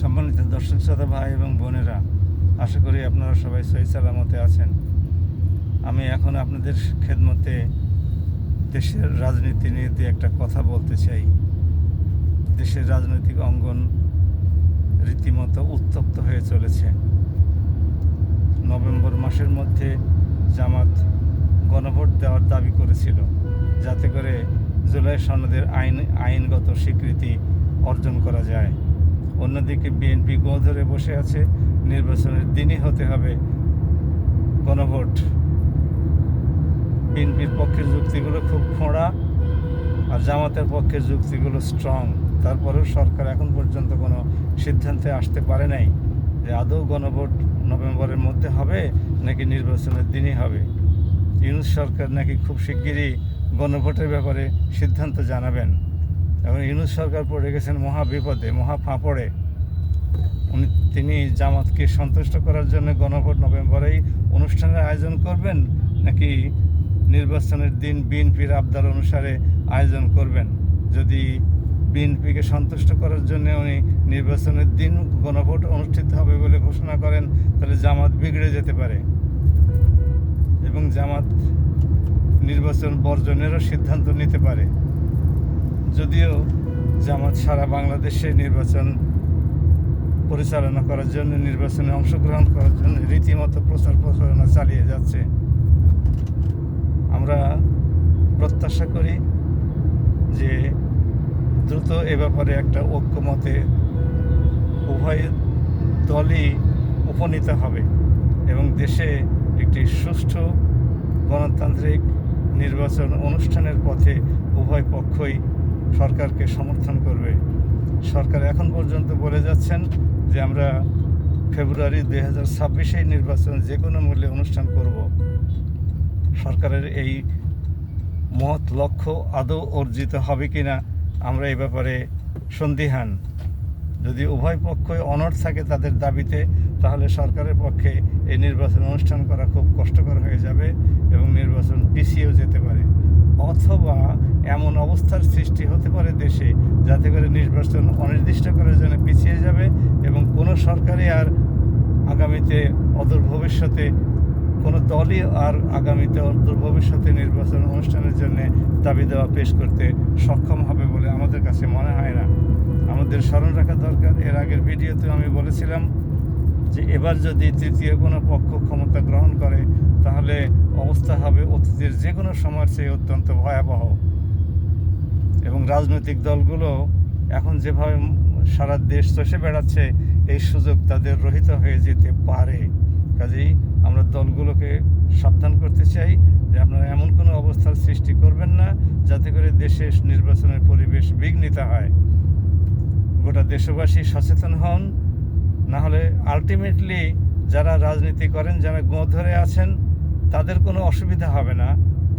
সম্মানিত দর্শক শ্রোতা ভাই এবং বোনেরা, আশা করি আপনারা সবাই সহি সালামতে আছেন। আমি এখন আপনাদের খেদমতে দেশের রাজনীতি নিয়ে একটা কথা বলতে চাই। দেশের রাজনৈতিক অঙ্গন রীতিমতো উত্তপ্ত হয়ে চলেছে। নভেম্বর মাসের মধ্যে জামাত গণভোট দেওয়ার দাবি করেছিল, যাতে করে জুলাই সনদের আইন আইনগত স্বীকৃতি অর্জন করা যায়। অন্যদিকে বিএনপি গো ধরে বসে আছে, নির্বাচনের দিনই হতে হবে গণভোট। বিএনপির পক্ষের যুক্তিগুলো খুব খোঁড়া আর জামাতের পক্ষের যুক্তিগুলো স্ট্রং তারপরেও সরকার এখন পর্যন্ত কোনো সিদ্ধান্তে আসতে পারে নাই যে আদৌ গণভোট নভেম্বরের মধ্যে হবে নাকি নির্বাচনের দিনই হবে। ইউনুস সরকার নাকি খুব শিগগিরই গণভোটের ব্যাপারে সিদ্ধান্ত জানাবেন। এবং ইউনুস সরকার পড়ে গেছেন মহা বিপদে, মহা ফাঁপড়ে। উনি, তিনি জামাতকে সন্তুষ্ট করার জন্য গণভোট নভেম্বরেই অনুষ্ঠানের আয়োজন করবেন নাকি নির্বাচনের দিন বিএনপির আবদার অনুসারে আয়োজন করবেন? যদি বিএনপিকে সন্তুষ্ট করার জন্য উনি নির্বাচনের দিন গণভোট অনুষ্ঠিত হবে বলে ঘোষণা করেন, তাহলে জামাত বিগড়ে যেতে পারে। এবং জামাত নির্বাচন বর্জনেরও সিদ্ধান্ত নিতে পারে। যদিও জামাত সারা বাংলাদেশে নির্বাচন পরিচালনা করার জন্য, নির্বাচনে অংশগ্রহণ করার জন্য রীতিমতো প্রচার প্রচারণা চালিয়ে যাচ্ছে। আমরা প্রত্যাশা করি যে দ্রুত এ ব্যাপারে একটা ঐক্যমতে উভয় দলই উপনীত হবে এবং দেশে একটি সুষ্ঠু গণতান্ত্রিক নির্বাচন অনুষ্ঠানের পথে উভয় পক্ষই সরকারকে সমর্থন করবে। সরকার এখন পর্যন্ত বলে যাচ্ছেন যে আমরা ফেব্রুয়ারি দুই হাজার ছাব্বিশে নির্বাচন যে কোনো মূল্যে অনুষ্ঠান করব। সরকারের এই মহৎ লক্ষ্য আদৌ অর্জিত হবে কিনা আমরা এই ব্যাপারে সন্দিহান। যদি উভয় পক্ষই অনড় থাকে তাদের দাবিতে, তাহলে সরকারের পক্ষে এই নির্বাচন অনুষ্ঠান করা খুব কষ্টকর হয়ে যাবে এবং নির্বাচন পিছিয়েও যেতে পারে। অথবা এমন অবস্থার সৃষ্টি হতে পারে দেশে যাতে করে নির্বাচন অনির্দিষ্ট অনির্দিষ্টকালের জন্য পিছিয়ে যাবে এবং কোনো সরকারই আর আগামীতে অদূর ভবিষ্যতে কোনো দলই আর আগামীতে অদূর ভবিষ্যতে নির্বাচন অনুষ্ঠানের জন্য দাবি দেওয়া পেশ করতে সক্ষম হবে বলে আমাদের কাছে মনে হয় না। আমাদের স্মরণ রাখা দরকার। এর আগের ভিডিওতে আমি বলেছিলাম যে এবার যদি তৃতীয় কোনো পক্ষ ক্ষমতা গ্রহণ করে, তাহলে অবস্থা হবে অতীতের যে কোনো সময়ের চেয়ে অত্যন্ত ভয়াবহ। এবং রাজনৈতিক দলগুলো এখন যেভাবে সারা দেশ চষে বেড়াচ্ছে, এই সুযোগ তাদের রহিত হয়ে যেতে পারে। কাজেই আমরা দলগুলোকে সাবধান করতে চাই যে আপনারা এমন কোনো অবস্থার সৃষ্টি করবেন না, যাতে করে দেশের নির্বাচনের পরিবেশ বিঘ্নিত হয়। গোটা দেশবাসী সচেতন হন না হলে আলটিমেটলি যারা রাজনীতি করেন, যারা গোঁ ধরে আছেন তাদের কোনো অসুবিধা হবে না।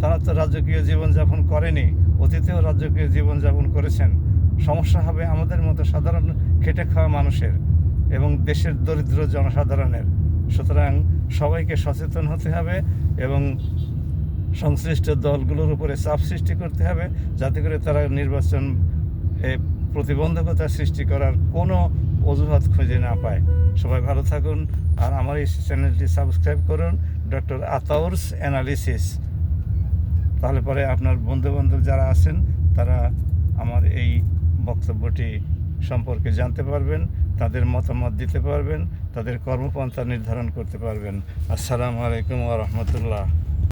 তারা তো রাজকীয় জীবনযাপন করেনি, অতীতেও রাজকীয় জীবনযাপন করেছেন। সমস্যা হবে আমাদের মতো সাধারণ খেটে খাওয়া মানুষের এবং দেশের দরিদ্র জনসাধারণের। সুতরাং সবাইকে সচেতন হতে হবে এবং সংশ্লিষ্ট দলগুলোর উপরে চাপ সৃষ্টি করতে হবে, যাতে করে তারা নির্বাচন প্রতিবন্ধকতা সৃষ্টি করার কোনো অজুহাত খুঁজে না পায়। সবাই ভালো থাকুন, আর আমার এই চ্যানেলটি সাবস্ক্রাইব করুন। ডক্টর আতাউরস অ্যানালিসিস তাহলে পরে আপনার বন্ধু বান্ধব যারা আছেন, তারা আমার এই বক্তব্যটি সম্পর্কে জানতে পারবেন, তাদের মতামত দিতে পারবেন, তাদের কর্মপন্থা নির্ধারণ করতে পারবেন। আসসালামু আলাইকুম রাহমাতুল্লাহ।